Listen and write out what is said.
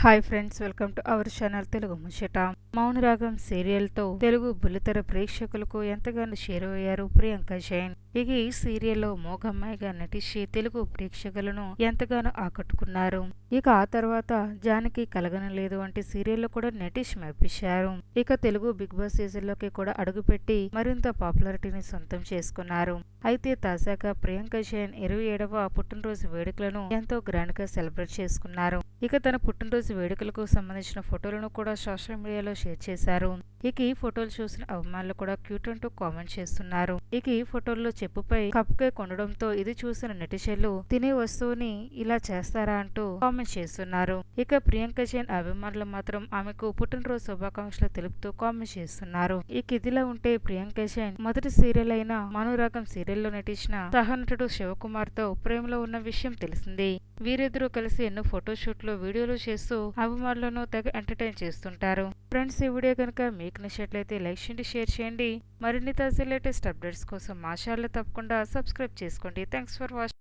Hi friends welcome to our channel Telugu ముచ్చట మౌనరాగం సీరియల్తో తెలుగు బుల్లితెర ప్రేక్షకులకు ఎంతగానో షేర్ అయ్యారు ప్రియాంక జైన్. ఇక ఈ సీరియల్లో మోగమ్మాయిగా నటించి తెలుగు ప్రేక్షకులను ఎంతగానో ఆకట్టుకున్నారు. ఇక ఆ తర్వాత జానకి కలగనలేదు వంటి సీరియల్లో కూడా నటించి మెప్పించారు. ఇక తెలుగు బిగ్ బాస్ సీజన్లోకి కూడా అడుగుపెట్టి మరింత పాపులారిటీని సొంతం చేసుకున్నారు. అయితే తాజాగా ప్రియాంక జైన్ ఇరవై ఏడవ పుట్టినరోజు వేడుకలను ఎంతో గ్రాండ్గా సెలబ్రేట్ చేసుకున్నారు. ఇక తన పుట్టినరోజు వేడుకలకు సంబంధించిన ఫోటోలను కూడా సోషల్ మీడియాలో షేర్ చేశారు. ఇక ఈ ఫోటోలు చూసిన అభిమానులు కూడా క్యూట్ అంటూ కామెంట్ చేస్తున్నారు. ఇక ఈ ఫోటోల్లో చెప్పుపై కప్ కేక్ ఉండడంతో ఇది చూసిన నెటిషన్లు తినే వస్తువుని ఇలా చేస్తారా? అంటూ కామెంట్ చేస్తున్నారు. ఇక ప్రియాంక జైన్ అభిమానులు మాత్రం ఆమెకు పుట్టినరోజు శుభాకాంక్షలు తెలుపుతూ కామెంట్ చేస్తున్నారు. ఇక ఇదిలా ఉంటే ప్రియాంక జైన్ మొదటి సీరియల్ అయిన మనురాగం సీరియల్లో నటించిన సహనటుడు శివకుమార్తో ప్రేమలో ఉన్న విషయం తెలిసింది. వీరిద్దరూ కలిసి ఎన్నో ఫోటోషూట్లు వీడియోలు చేస్తూ అభిమానులను తెగ ఎంటర్టైన్ చేస్తుంటారు. ఫ్రెండ్స్ ఈ వీడియో కనుక మీకు నచ్చినట్లయితే లైక్ చేయండి షేర్ చేయండి. మరిన్ని తాజా లేటెస్ట్ అప్డేట్స్ కోసం మా ఛానల్ తప్పకుండా సబ్స్క్రైబ్ చేసుకోండి. Thanks for watching